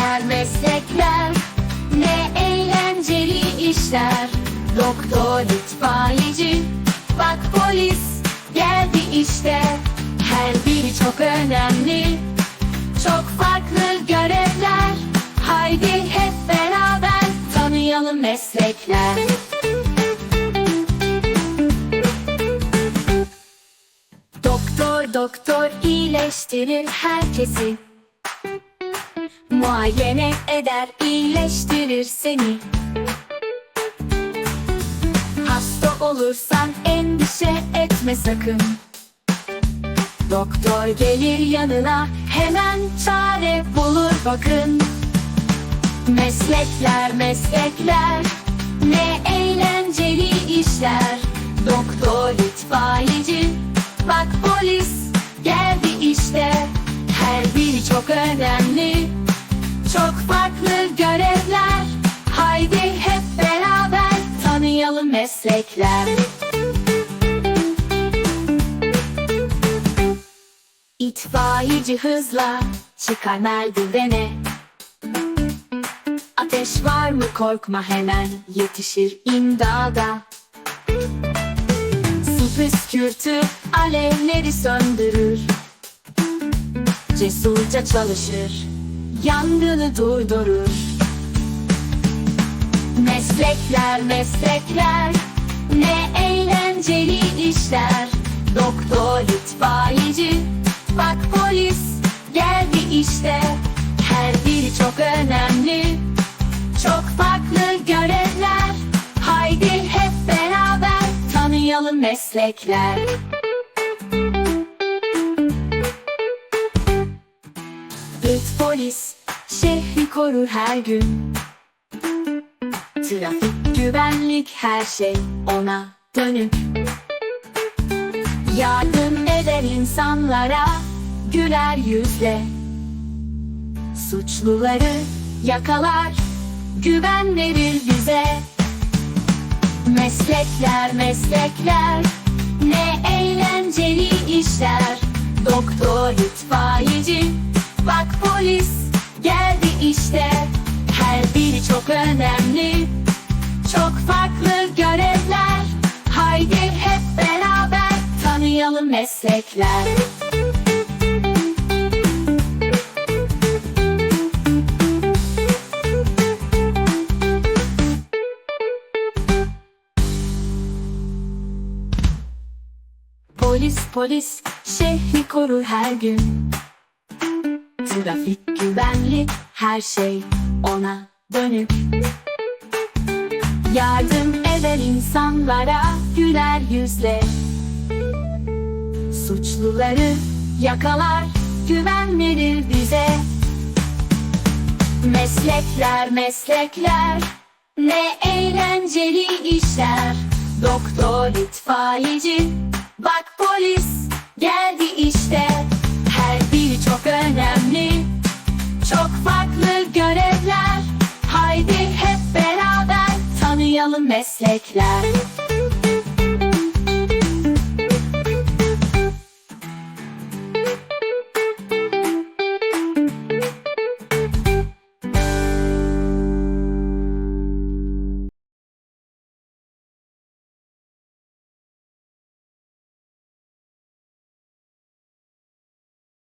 işler meslekler Ne eğlenceli işler. Doktor itfaiyeci Bak polis geldi işte. Her biri çok önemli Çok farklı görevler. Haydi hep beraber tanıyalım meslekler. Doktor doktor iyileştirir herkesi. Muayene eder iyileştirir seni. Hasta olursan endişe etme sakın. Doktor gelir yanına hemen çare bulur bakın. Meslekler meslekler ne eğlenceli işler. Doktor itfaiyeci bak polis geldi işte. Her biri çok önemli meslekler İtfaiyeci hızla çıkar merdivene. Ateş var mı korkma hemen yetişir imdada. Su püskürtür alevleri söndürür. Cesurca çalışır Yangını durdurur. Meslekler meslekler Ne eğlenceli işler. Doktor itfaiyeci. Bak polis geldi işte. Her biri çok önemli. Çok farklı görevler. Haydi hep beraber tanıyalım meslekler. Üç polis şehri korur her gün Trafik güvenlik her şey ona dönük. Yardım eder insanlara güler yüzle. Suçluları yakalar güven verir bize Meslekler meslekler ne eğlenceli işler. Doktor itfaiyeci bak polis geldi işte. Her biri çok önemli meslekler. Polis polis şehri korur her gün. Trafik güvenlik her şey ona dönük. Yardım eder insanlara güler yüzle Suçluları yakalar güven bize. Meslekler meslekler ne eğlenceli işler. Doktor itfaiyeci bak polis geldi işte. Her biri çok önemli çok farklı görevler. Haydi hep beraber tanıyalım meslekler